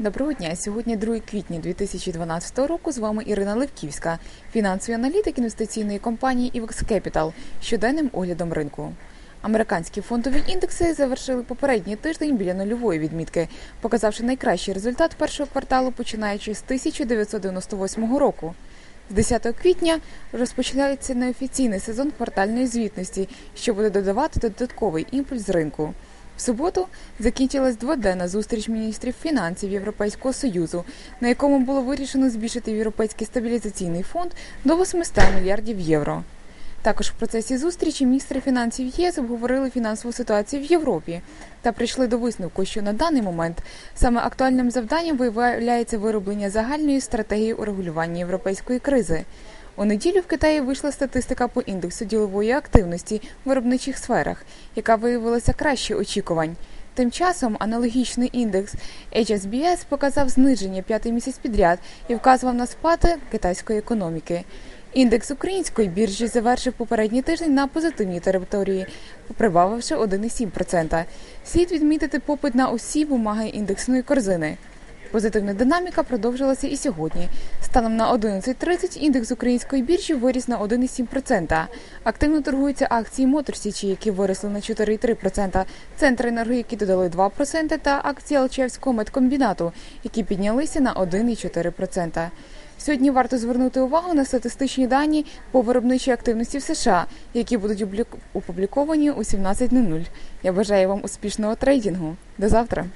Доброго дня. Сьогодні 2 квітня 2012 року. З вами Ірина Левківська, фінансовий аналітик інвестиційної компанії IVX Capital, щоденним оглядом ринку. Американські фондові індекси завершили попередній тиждень біля нульової відмітки, показавши найкращий результат першого кварталу, починаючи з 1998 року. З 10 квітня розпочинається неофіційний сезон квартальної звітності, що буде додавати додатковий імпульс ринку. В суботу закінчилась дводенна зустріч міністрів фінансів Європейського союзу, на якому було вирішено збільшити Європейський стабілізаційний фонд до 800 мільярдів євро. Також в процесі зустрічі міністри фінансів ЄС обговорили фінансову ситуацію в Європі та прийшли до висновку, що на даний момент саме актуальним завданням виявляється вироблення загальної стратегії урегулювання європейської кризи. У неділю в Китаї вийшла статистика по індексу ділової активності в виробничих сферах, яка виявилася краще очікувань. Тим часом аналогічний індекс HSBS показав зниження п'ятий місяць підряд і вказував на спад китайської економіки. Індекс української біржі завершив попередній тиждень на позитивній території, прибавивши 1,7%. Слід відмітити попит на усі бумаги індексної корзини. Позитивна динаміка продовжилася і сьогодні. Станом на 11.30 індекс української біржі виріс на 1,7%. Активно торгуються акції Моторсічі, які виросли на 4,3%, центри енерго, які додали 2%, та акції Алчевського медкомбінату, які піднялися на 1,4%. Сьогодні варто звернути увагу на статистичні дані по виробничій активності в США, які будуть опубліковані у 17.00. Я бажаю вам успішного трейдингу. До завтра.